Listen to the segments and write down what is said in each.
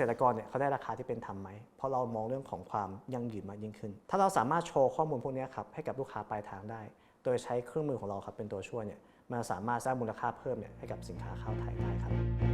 ษตรกรเนี่ยเขาได้ราคาที่เป็นธรรมไหม เพราะเรามองเรื่องของความยั่งยืนมากยิ่งขึ้น ถ้าเราสามารถโชว์ข้อมูลพวกนี้ครับให้กับลูกค้าปลายทางได้ โดยใช้เครื่องมือของเราครับเป็นตัวช่วยเนี่ยมันสามารถสร้างมูลค่าเพิ่มเนี่ยให้กับสินค้าข้าวไทยได้ครับ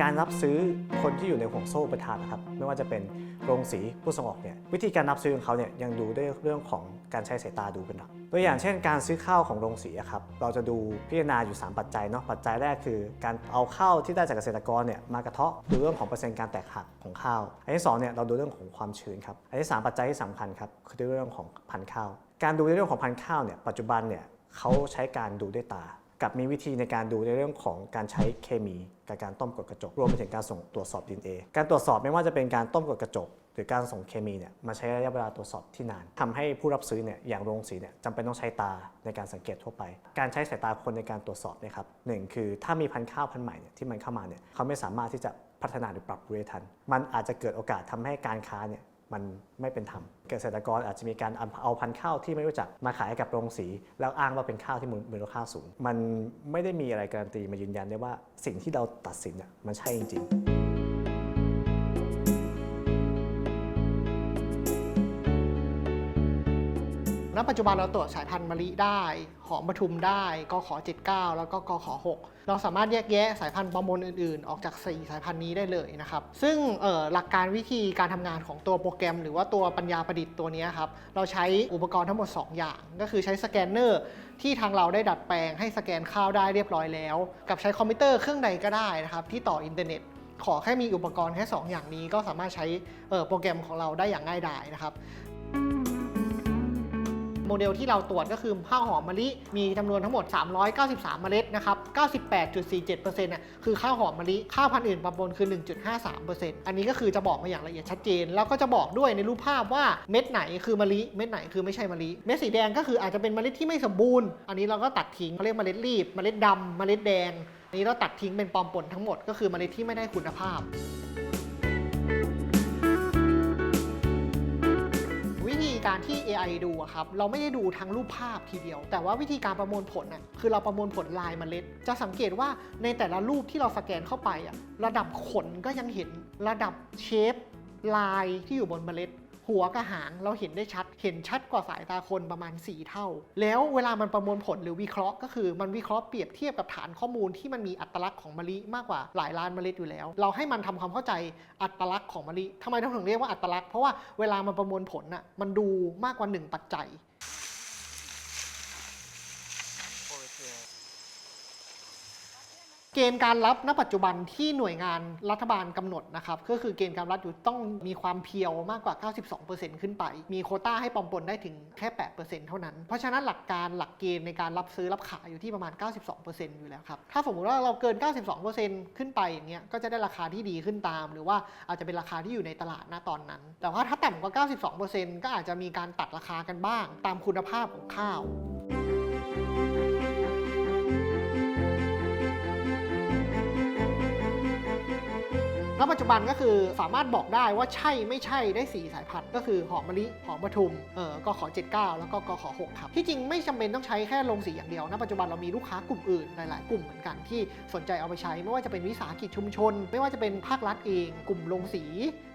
การรับซื้อคนที่อยู่ในห่วงโซ่อุปทานนะครับไม่ว่าจะเป็นโรงสีผู้ส่งออกเนี่ยวิธีการรับซื้อของเขาเนี่ยยังดูด้วยเรื่องของการใช้สายตาดูเป็นหลักตัวอย่างเช่น การซื้อข้าวของโรงสีครับเราจะดูพิจารณาอยู่ 3 ปัจจัยเนาะปัจจัยแรกคือ การเอาข้าวที่ได้จากเกษตรกรเนี่ยมากระเทาะดูเรื่องของเปอร์เซ็นต์การแตกหักของข้าว อันที่สองเนี่ยเราดูเรื่องของความชื้นครับอันที่สามปัจจัยที่สำคัญครับคือเรื่องของพันธุ์ข้าว การดูในเรื่องของพันธุ์ข้าวเนี่ยปัจจุบันเนี่ยเขาใช้การดูด้วยตา กับมีวิธีในการดูในเรื่องของการใช้เคมีกับการต้มกดกระจก รวมไปถึงการส่งตรวจสอบ DNA การตรวจสอบไม่ว่าจะเป็นการต้มกดกระจก หรือการส่งเคมีเนี่ยมาใช้ระยะเวลาตรวจสอบที่นานทำให้ผู้รับซื้อเนี่ยอย่างโรงสีเนี่ยจำเป็นต้องใช้ตาในการสังเกตทั่วไป การใช้สายตาคนในการตรวจสอบนยครับหนึ่งคือถ้ามีพันธุ์ข้าวพันธุ์ใหม่เนี่ยที่มันเข้ามาเนี่ยเขาไม่สามารถที่จะพัฒนาหรือปรับปรุงได้ทัน มันอาจจะเกิดโอกาสทำให้การค้าเนี่ย มันไม่เป็นธรรม เกษตรกรอาจจะมีการเอาพันธุ์ข้าวที่ไม่รู้จักมาขายกับโรงสี แล้วอ้างว่าเป็นข้าวที่มูลค่าสูง มันไม่ได้มีอะไรการันตีมายืนยันได้ว่าสิ่งที่เราตัดสินเนี่ยมันใช่จริงๆ ปัจจุบันเราตรวจสายพันธุ์มะลิได้ หอมปทุมได้กขอ79 แล้วก็กข6เราสามารถแยกแยะสายพันธุ์ประมวลอื่นๆ ออกจาก4สายพันธุ์นี้ได้เลยนะครับ ซึ่งหลักการวิธีการทำงานของตัวโปรแกรม หรือว่าตัวปัญญาประดิษฐ์ตัวนี้ครับ เราใช้อุปกรณ์ทั้งหมด 2 อย่าง ก็คือใช้สแกนเนอร์ที่ทางเราได้ดัดแปลงให้สแกนข้าวได้เรียบร้อยแล้ว กับใช้คอมพิวเตอร์เครื่องใดก็ได้นะครับที่ต่ออินเทอร์เน็ตขอแค่มีอุปกรณ์แค่ 2 อย่างนี้ก็สามารถใช้โปรแกรมของเราได้อย่างง่ายดายนะครับ โมเดลที่เราตรวจก็คือข้าวหอมมะลิมีจำนวนทั้งหมด 393 เมล็ดนะครับ 98.47%น่ะคือข้าวหอมมะลิ ข้าวพันธุ์อื่นปะปนคือ 1.53%อันนี้ก็คือจะบอกมาอย่างละเอียดชัดเจน แล้วก็จะบอกด้วยในรูปภาพว่าเม็ดไหนคือมะลิ เม็ดไหนคือไม่ใช่มะลิ เม็ดสีแดงก็คืออาจจะเป็นเมล็ดที่ไม่สมบูรณ์ อันนี้เราก็ตัดทิ้งเขาเรียกเมล็ดรีบ เมล็ดดำเมล็ดแดง อันนี้เราตัดทิ้งเป็นปอมปนทั้งหมดก็คือเมล็ดที่ไม่ได้คุณภาพ การที่ AI ดูอะครับเราไม่ได้ดูทั้งรูปภาพทีเดียว แต่ว่าวิธีการประมวลผลน่ะคือเราประมวลผลลายเมล็ด จะสังเกตว่าในแต่ละรูปที่เราสแกนเข้าไปอะระดับขนก็ยังเห็นระดับเชฟลายที่อยู่บนเมล็ด หัวกับหางเราเห็นได้ชัด เห็นชัดกว่าสายตาคนประมาณ 4 เท่า แล้วเวลามันประมวลผลหรือวิเคราะห์ ก็คือมันวิเคราะห์เปรียบเทียบกับฐานข้อมูลที่มันมีอัตลักษณ์ของมะลิมากกว่าหลายล้านเมล็ดอยู่แล้ว เราให้มันทำความเข้าใจอัตลักษณ์ของมะลิทำไมต้องถึงเรียกว่าอัตลักษณ์เพราะว่าเวลามันประมวลผลน่ะมันดูมากกว่า 1 ปัจจัย เกณฑ์การรับณปัจจุบันที่หน่วยงานรัฐบาลกำหนดนะครับก็คือเกณฑ์การรับอยู่ต้องมีความเพียวมากกว่า 92%ขึ้นไป มีโคต้าให้ปอมปนได้ถึงแค่ 8%เท่านั้น เพราะฉะนั้นหลักการหลักเกณฑ์ในการรับซื้อรับขายอยู่ที่ประมาณ 92%อยู่แล้วครับ ถ้าสมมติว่าเราเกิน 92%ขึ้นไปอย่างเงี้ยก็จะได้ราคาที่ดีขึ้นตาม หรือว่าอาจจะเป็นราคาที่อยู่ในตลาดณตอนนั้น แต่ว่าถ้าต่ำกว่า 92%ก็อาจจะมีการตัดราคากันบ้าง ตามคุณภาพของข้าว ณปัจจุบันก็คือสามารถบอกได้ว่าใช่ไม่ใช่ได้ 4 สายพันธุ์ ก็คือหอมมะลิหอมปทุมเออกขอ79 แล้วก็กข6ครับ ที่จริงไม่จำเป็นต้องใช้แค่ลงสีอย่างเดียวณปัจจุบันเรามีลูกค้ากลุ่มอื่นหลาย ๆ กลุ่มเหมือนกันที่สนใจเอาไปใช้ ไม่ว่าจะเป็นวิสาหกิจชุมชน ไม่ว่าจะเป็นภาครัฐเอง กลุ่มลงสี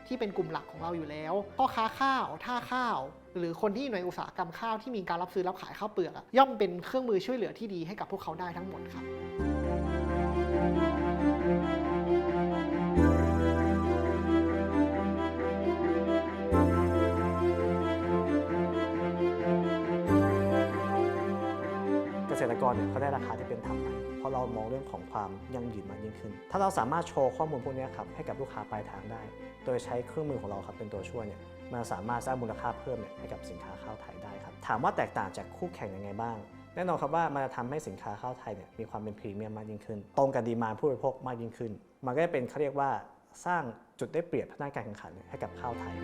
ที่เป็นกลุ่มหลักของเราอยู่แล้วพ่อค้าข้าวท่าข้าว หรือคนที่อยู่ในอุตสาหกรรมข้าวที่มีการรับซื้อรับขายข้าวเปลือกอะย่อมเป็นเครื่องมือช่วยเหลือที่ดีให้กับพวกเขาได้ทั้งหมดครับ ตรกรเนี่ยเขาได้ราคาที่เป็นธรรมไหมเพราะเรามองเรื่องของความยั่งยืนมากยิ่งขึ้น ถ้าเราสามารถโชว์ข้อมูลพวกนี้ครับให้กับลูกค้าปลายทางได้ โดยใช้เครื่องมือของเราครับเป็นตัวช่วยเนี่ยมันสามารถสร้างมูลค่าเพิ่มเนี่ยให้กับสินค้าข้าวไทยได้ครับถามว่าแตกต่างจากคู่แข่งยังไงบ้างแน่นอนครับว่ามันจะทำให้สินค้าข้าวไทยเนี่ยมีความเป็นพรีเมียมมากยิ่งขึ้น ตรงกับดีมานผู้บริโภคมากยิ่งขึ้น มันก็จะเป็นเขาเรียกว่าสร้างจุดได้เปรียบทางด้านการแข่งขันให้กับข้าวไทย